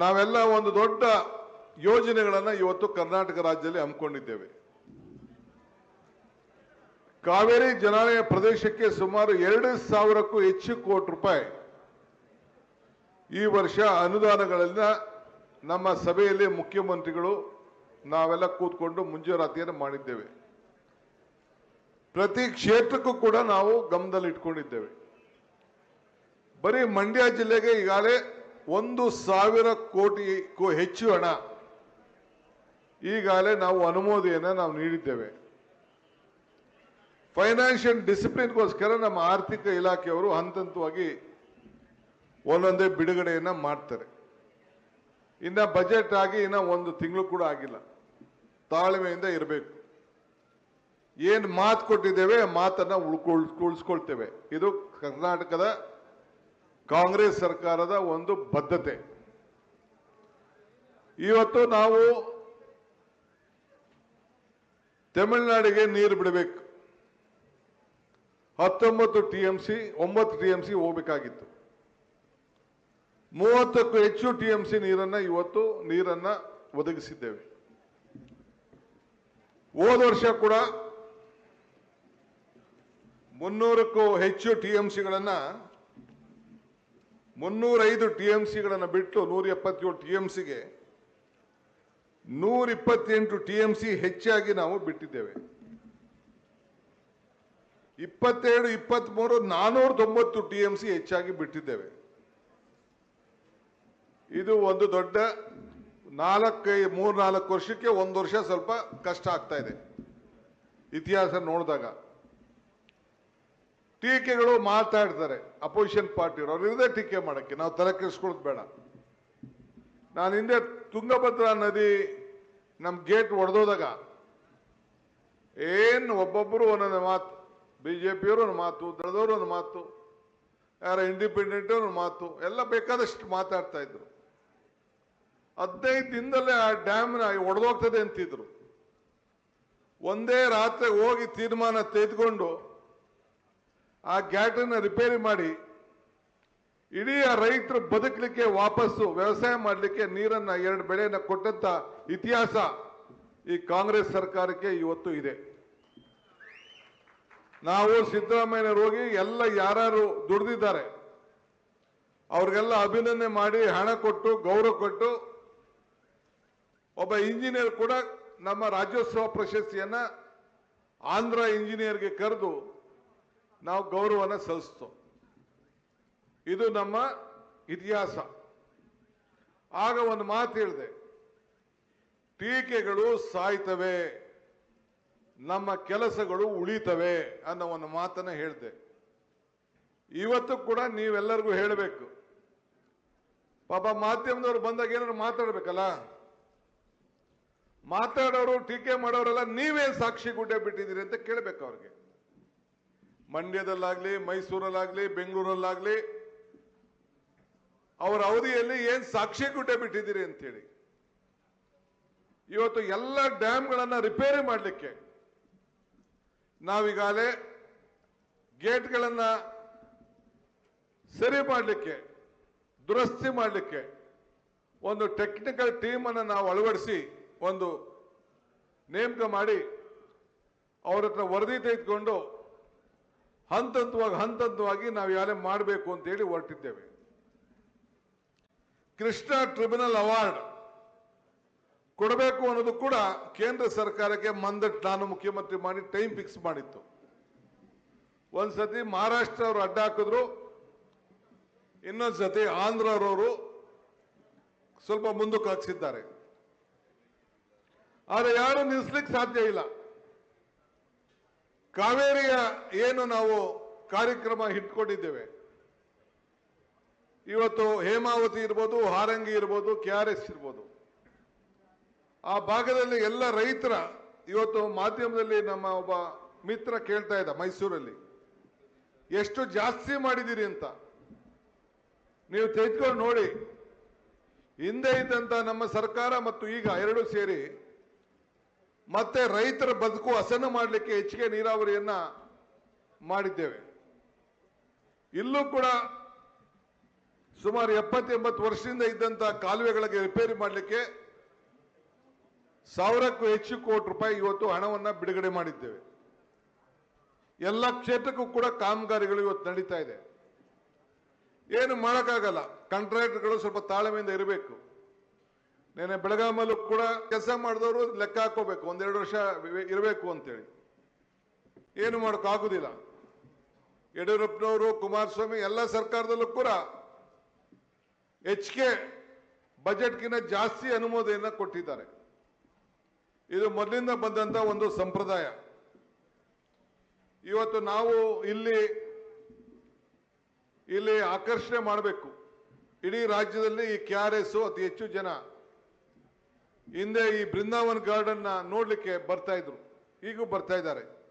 ನಾವೆಲ್ಲ ಒಂದು ದೊಡ್ಡ ಯೋಜನೆಗಳನ್ನು ಇವತ್ತು ಕರ್ನಾಟಕ ರಾಜ್ಯದಲ್ಲಿ ಹಮ್ಮಿಕೊಂಡಿದ್ದೇವೆ. ಕಾವೇರಿ ಜಲಾನಯ ಪ್ರದೇಶಕ್ಕೆ ಸುಮಾರು ಎರಡು ಸಾವಿರಕ್ಕೂ ಹೆಚ್ಚು ಕೋಟಿ ರೂಪಾಯಿ ಈ ವರ್ಷ ಅನುದಾನಗಳನ್ನ ನಮ್ಮ ಸಭೆಯಲ್ಲಿ ಮುಖ್ಯಮಂತ್ರಿಗಳು ನಾವೆಲ್ಲ ಕೂತ್ಕೊಂಡು ಮುಂಜಾರಾತಿಯನ್ನು ಮಾಡಿದ್ದೇವೆ. ಪ್ರತಿ ಕ್ಷೇತ್ರಕ್ಕೂ ಕೂಡ ನಾವು ಗಮನದಲ್ಲಿ ಇಟ್ಕೊಂಡಿದ್ದೇವೆ ಬರೀ ಮಂಡ್ಯ ಜಿಲ್ಲೆಗೆ ಈಗಾಗಲೇ ಒಂದು ಸಾವಿರ ಕೋಟಿಗೂ ಹೆಚ್ಚು ಹಣ. ಈಗಾಗಲೇ ನಾವು ಅನುಮೋದನೆಯನ್ನು ನಾವು ನೀಡಿದ್ದೇವೆ. ಫೈನಾನ್ಷಿಯಲ್ ಡಿಸಿಪ್ಲಿನ್ಗೋಸ್ಕರ ನಮ್ಮ ಆರ್ಥಿಕ ಇಲಾಖೆಯವರು ಹಂತ ಹಂತವಾಗಿ ಒಂದೊಂದೇ ಬಿಡುಗಡೆಯನ್ನು ಮಾಡ್ತಾರೆ. ಇನ್ನು ಬಜೆಟ್ ಆಗಿ ಇನ್ನು ಒಂದು ತಿಂಗಳು ಕೂಡ ಆಗಿಲ್ಲ. ತಾಳ್ಮೆಯಿಂದ ಇರಬೇಕು. ಏನು ಮಾತು ಕೊಟ್ಟಿದ್ದೇವೆ ಮಾತನ್ನು ಉಳ್ಕೊಳ್ ಉಳಿಸ್ಕೊಳ್ತೇವೆ. ಇದು ಕರ್ನಾಟಕದ ಕಾಂಗ್ರೆಸ್ ಸರ್ಕಾರದ ಒಂದು ಬದ್ಧತೆ. ಇವತ್ತು ನಾವು ತಮಿಳುನಾಡಿಗೆ ನೀರು ಬಿಡಬೇಕು. ಹತ್ತೊಂಬತ್ತು ಟಿ ಎಂ ಸಿ, ಒಂಬತ್ತು ಟಿ ಎಂ ಸಿ ಹೋಗ್ಬೇಕಾಗಿತ್ತು. ಮೂವತ್ತಕ್ಕೂ ಹೆಚ್ಚು ಟಿ ಎಂ ಸಿ ನೀರನ್ನ ಇವತ್ತು ನೀರನ್ನ ಒದಗಿಸಿದ್ದೇವೆ. ಹೋದ ವರ್ಷ ಕೂಡ ಮುನ್ನೂರಕ್ಕೂ ಹೆಚ್ಚು ಟಿ ಎಂ ಸಿಗಳನ್ನ ಮುನ್ನೂರೈದು ಟಿ ಎಂ ಸಿಗಳನ್ನು ಬಿಟ್ಟು ನೂರ ಎಪ್ಪತ್ತೇಳು ಟಿ ಎಂ ಸಿಗೆ ನೂರ ಇಪ್ಪತ್ತೆಂಟು ಟಿ ಎಂ ಸಿ ಹೆಚ್ಚಾಗಿ ನಾವು ಬಿಟ್ಟಿದ್ದೇವೆ. ಇಪ್ಪತ್ತೇಳು ಇಪ್ಪತ್ಮೂರು ನಾನೂರ ತೊಂಬತ್ತು ಟಿ ಎಂ ಸಿ ಹೆಚ್ಚಾಗಿ ಬಿಟ್ಟಿದ್ದೇವೆ. ಇದು ಒಂದು ದೊಡ್ಡ ನಾಲ್ಕೈ ಮೂರ್ ನಾಲ್ಕು ವರ್ಷಕ್ಕೆ ಒಂದು ವರ್ಷ ಸ್ವಲ್ಪ ಕಷ್ಟ ಆಗ್ತಾ ಇದೆ. ಇತಿಹಾಸ ನೋಡಿದಾಗ. ಟೀಕೆಗಳು ಮಾತಾಡ್ತಾರೆ ಅಪೋಸಿಷನ್ ಪಾರ್ಟಿಯವರು ಅವ್ರು ಇರದೇ ಟೀಕೆ ಮಾಡಕ್ಕೆ, ನಾವು ತಲೆ ಕೆಡಿಸ್ಕೊಳ್ಳೋದು ಬೇಡ. ನಾನು ಹಿಂದೆ ತುಂಗಭದ್ರಾ ನದಿ ನಮ್ಮ ಗೇಟ್ ಒಡೆದೋದಾಗ, ಏನು ಒಬ್ಬೊಬ್ಬರು ಒಂದೊಂದು ಮಾತು, ಬಿಜೆಪಿಯವರು ಒಂದು ಮಾತು ದಳದವರು ಒಂದು ಮಾತು, ಯಾರ ಇಂಡಿಪೆಂಡೆಂಟ್ ಒಂದು ಮಾತು, ಎಲ್ಲ ಬೇಕಾದಷ್ಟು ಮಾತಾಡ್ತಾ ಇದ್ರು. ಹದಿನೈದು ದಿನದಲ್ಲೇ ಆ ಡ್ಯಾಮ್ನ ಒಡೆದೋಗ್ತದೆ ಅಂತಿದ್ರು. ಒಂದೇ ರಾತ್ರಿ ಹೋಗಿ ತೀರ್ಮಾನ ತೆಗೆದುಕೊಂಡು ಆ ಗ್ಯಾಟನ್ನ ರಿಪೇರಿ ಮಾಡಿ ಇಡೀ ಆ ರೈತರು ಬದುಕಲಿಕ್ಕೆ ವಾಪಸ್ಸು, ವ್ಯವಸಾಯ ಮಾಡಲಿಕ್ಕೆ ನೀರನ್ನ ಎರಡು ಬೆಳೆಯನ್ನು ಕೊಟ್ಟಂತ ಇತಿಹಾಸ ಈ ಕಾಂಗ್ರೆಸ್ ಸರ್ಕಾರಕ್ಕೆ ಇವತ್ತು ಇದೆ. ನಾವು ಸಿದ್ದರಾಮಯ್ಯನವರು ಹೋಗಿ ಎಲ್ಲ ಯಾರು ದುಡಿದಿದ್ದಾರೆ, ಅವ್ರಿಗೆಲ್ಲ ಅಭಿನಂದನೆ ಮಾಡಿ ಹಣ ಕೊಟ್ಟು, ಗೌರವ ಕೊಟ್ಟು, ಒಬ್ಬ ಇಂಜಿನಿಯರ್ ಕೂಡ ನಮ್ಮ ರಾಜ್ಯೋತ್ಸವ ಪ್ರಶಸ್ತಿಯನ್ನ ಆಂಧ್ರ ಇಂಜಿನಿಯರ್ಗೆ ಕರೆದು ನಾವು ಗೌರವನ ಸಲ್ಲಿಸ್ತು. ಇದು ನಮ್ಮ ಇತಿಹಾಸ. ಆಗ ಒಂದು ಮಾತು ಹೇಳಿದೆ. ಟೀಕೆಗಳು ಸಾಯ್ತವೆ, ನಮ್ಮ ಕೆಲಸಗಳು ಉಳಿತವೆ ಅನ್ನೋ ಒಂದು ಮಾತನ್ನ ಹೇಳಿದೆ. ಇವತ್ತು ಕೂಡ ನೀವೆಲ್ಲರಿಗೂ ಹೇಳಬೇಕು. ಪಾಪ ಮಾಧ್ಯಮದವ್ರು ಬಂದಾಗ ಏನಾದ್ರು ಮಾತಾಡಬೇಕಲ್ಲ? ಮಾತಾಡೋರು, ಟೀಕೆ ಮಾಡೋರೆಲ್ಲ ನೀವೇ ಸಾಕ್ಷಿ ಗುಡ್ಡೆ ಬಿಟ್ಟಿದ್ದೀರಿ ಅಂತ ಕೇಳಬೇಕು ಅವ್ರಿಗೆ. ಮಂಡ್ಯದಲ್ಲಾಗ್ಲಿ, ಮೈಸೂರಲ್ಲಾಗಲಿ, ಬೆಂಗಳೂರಲ್ಲಾಗಲಿ, ಅವರ ಅವಧಿಯಲ್ಲಿ ಏನ್ ಸಾಕ್ಷಿ ಗುಡ್ಡೆ ಬಿಟ್ಟಿದ್ದೀರಿ ಅಂತೇಳಿ. ಇವತ್ತು ಎಲ್ಲ ಡ್ಯಾಮ್ಗಳನ್ನ ರಿಪೇರಿ ಮಾಡಲಿಕ್ಕೆ ನಾವೀಗಾಗಲೇ ಗೇಟ್ಗಳನ್ನ ಸರಿ ಮಾಡಲಿಕ್ಕೆ, ದುರಸ್ತಿ ಮಾಡಲಿಕ್ಕೆ ಒಂದು ಟೆಕ್ನಿಕಲ್ ಟೀಮ್ ಅನ್ನು ನಾವು ಅಳವಡಿಸಿ ಒಂದು ನೇಮಕ ಮಾಡಿ ಅವ್ರ ಹತ್ರ ವರದಿ ತೆಗೆದುಕೊಂಡು ಹಂತ ಹಂತವಾಗಿ ಹಂತ ಹಂತವಾಗಿ ನಾವು ಯಾರೇ ಮಾಡಬೇಕು ಅಂತ ಹೇಳಿ ಹೊರಟಿದ್ದೇವೆ. ಕೃಷ್ಣ ಟ್ರಿಬ್ಯುನಲ್ ಅವಾರ್ಡ್ ಕೊಡಬೇಕು ಅನ್ನೋದು ಕೂಡ ಕೇಂದ್ರ ಸರ್ಕಾರಕ್ಕೆ ಮಂದಟ್ ನಾನು ಮುಖ್ಯಮಂತ್ರಿ ಮಾಡಿ ಟೈಮ್ ಫಿಕ್ಸ್ ಮಾಡಿತ್ತು. ಒಂದ್ಸತಿ ಮಹಾರಾಷ್ಟ್ರ ಅವರು ಅಡ್ಡ ಹಾಕಿದ್ರು, ಇನ್ನೊಂದ್ಸತಿ ಆಂಧ್ರರವರು ಸ್ವಲ್ಪ ಮುಂದಕ್ಕೆ ಹಾಕ್ಸಿದ್ದಾರೆ. ಆದರೆ ಯಾರು ನಿಲ್ಲಿಸ್ಲಿಕ್ಕೆ ಸಾಧ್ಯ ಇಲ್ಲ. ಕಾವೇರಿಯ ಏನು ನಾವು ಕಾರ್ಯಕ್ರಮ ಇಟ್ಕೊಂಡಿದ್ದೇವೆ. ಇವತ್ತು ಹೇಮಾವತಿ ಇರ್ಬೋದು, ಹಾರಂಗಿ ಇರ್ಬೋದು, ಕೆ ಆರ್ ಎಸ್ ಇರ್ಬೋದು. ಆ ಭಾಗದಲ್ಲಿ ಎಲ್ಲ ರೈತರ ಇವತ್ತು ಮಾಧ್ಯಮದಲ್ಲಿ ನಮ್ಮ ಒಬ್ಬ ಮಿತ್ರ ಕೇಳ್ತಾ ಇದ್ದ ಮೈಸೂರಲ್ಲಿ. ಎಷ್ಟು ಜಾಸ್ತಿ ಮಾಡಿದ್ದೀರಿ ಅಂತ. ನೀವು ತೆಗೆದುಕೊಂಡು ನೋಡಿ. ಹಿಂದೆ ಇದ್ದಂತ ನಮ್ಮ ಸರ್ಕಾರ ಮತ್ತು ಈಗ ಎರಡು ಸೇರಿ ಮತ್ತೆ ರೈತರ ಬದುಕು ಹಸನು ಮಾಡಲಿಕ್ಕೆ ಹೆಚ್ಚಿಗೆ ನೀರಾವರಿಯನ್ನ ಮಾಡಿದ್ದೇವೆ. ಇಲ್ಲೂ ಕೂಡ ಸುಮಾರು ಎಪ್ಪತ್ತು ಎಂಬತ್ತು ವರ್ಷದಿಂದ ಇದ್ದಂತ ಕಾಲುವೆಗಳಿಗೆ ರಿಪೇರಿ ಮಾಡಲಿಕ್ಕೆ ಸಾವಿರಕ್ಕೂ ಹೆಚ್ಚು ಕೋಟಿ ರೂಪಾಯಿ ಇವತ್ತು ಹಣವನ್ನ ಬಿಡುಗಡೆ ಮಾಡಿದ್ದೇವೆ. ಎಲ್ಲ ಕ್ಷೇತ್ರಕ್ಕೂ ಕೂಡ ಕಾಮಗಾರಿಗಳು ಇವತ್ತು ನಡೀತಾ ಇದೆ. ಏನು ಮಾಡೋಕ್ಕಾಗಲ್ಲ. ಕಾಂಟ್ರಾಕ್ಟರ್ಗಳು ಸ್ವಲ್ಪ ತಾಳ್ಮೆಯಿಂದ ಇರಬೇಕು. ನೆನೆ ಬೆಳಗಾಮಲ್ಲೂ ಕೂಡ ಕೆಲಸ ಮಾಡಿದವರು ಲೆಕ್ಕ ಹಾಕೋಬೇಕು. ಒಂದೆರಡು ವರ್ಷ ಇರಬೇಕು ಅಂತೇಳಿ. ಏನು ಮಾಡೋಕ್ಕಾಗುದಿಲ್ಲ ಯಡಿಯೂರಪ್ಪನವರು, ಕುಮಾರಸ್ವಾಮಿ ಎಲ್ಲ ಸರ್ಕಾರದಲ್ಲೂ ಕೂಡ ಹೆಚ್ಚಿಗೆ ಬಜೆಟ್ಗಿಂತ ಜಾಸ್ತಿ ಅನುಮೋದನೆಯನ್ನು ಕೊಟ್ಟಿದ್ದಾರೆ. ಇದು ಮೊದಲಿಂದ ಬಂದಂಥ ಒಂದು ಸಂಪ್ರದಾಯ. ಇವತ್ತು ನಾವು ಇಲ್ಲಿ ಇಲ್ಲಿ ಆಕರ್ಷಣೆ ಮಾಡಬೇಕು. ಇಡೀ ರಾಜ್ಯದಲ್ಲಿ ಈ ಕೆ ಆರ್ ಎಸ್ ಅತಿ ಹೆಚ್ಚು ಜನ ಹಿಂದೆ ಈ ಬೃಂದಾವನ್ ಗಾರ್ಡನ್ನ ನೋಡ್ಲಿಕ್ಕೆ ಬರ್ತಾ ಇದ್ರು. ಈಗೂ ಬರ್ತಾ ಇದ್ದಾರೆ.